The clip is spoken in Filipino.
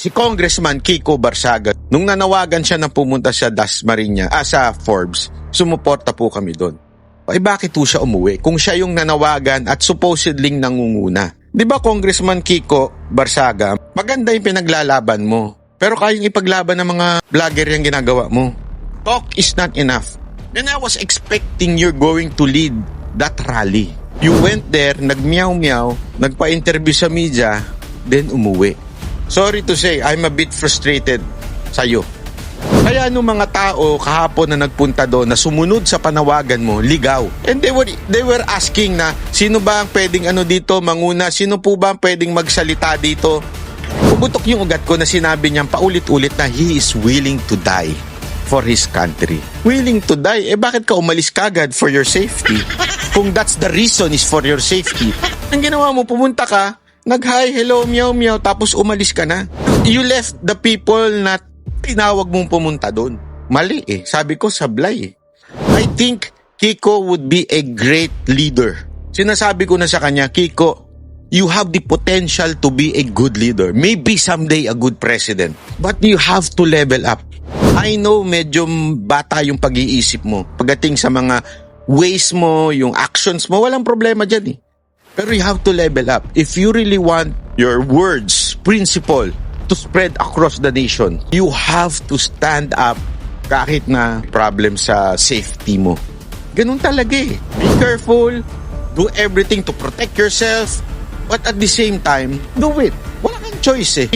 Si Congressman Kiko Barsaga, nung nanawagan siya na pumunta sa Dasmariñas, ah, sa Forbes, sumuporta po kami doon. Ay bakit po siya umuwi kung siya yung nanawagan at supposedly nangunguna? Di ba Congressman Kiko Barsaga, maganda yung pinaglalaban mo. Pero kayang ipaglaban ng mga vlogger yung ginagawa mo. Talk is not enough. Then I was expecting you're going to lead that rally. You went there, nagmeow-meow, nagpa-interview sa media, then umuwi. Sorry to say, I'm a bit frustrated sa'yo. Kaya nung mga tao kahapon na nagpunta doon na sumunod sa panawagan mo, ligaw. And they were, they were asking na, sino ba ang pwedeng ano dito, manguna? Sino po ba ang pwedeng magsalita dito? Pumutok yung ugat ko na sinabi niyang paulit-ulit na he is willing to die for his country. Willing to die? Eh bakit ka umalis kagad for your safety? Kung that's the reason is for your safety. Ang ginawa mo, pumunta ka, nag-hi, hello, meow, meow, tapos umalis ka na. You left the people na tinawag mong pumunta doon. Mali eh. Sabi ko, sablay eh. I think Kiko would be a great leader. Sinasabi ko na sa kanya, Kiko, you have the potential to be a good leader. Maybe someday a good president. But you have to level up. I know medyo bata yung pag-iisip mo. Pagdating sa mga ways mo, yung actions mo, walang problema dyan eh. Pero you have to level up. If you really want your words, principle, to spread across the nation, you have to stand up kahit na problem sa safety mo. Ganun talaga eh. Be careful, do everything to protect yourself, but at the same time, do it. Wala kang choice eh.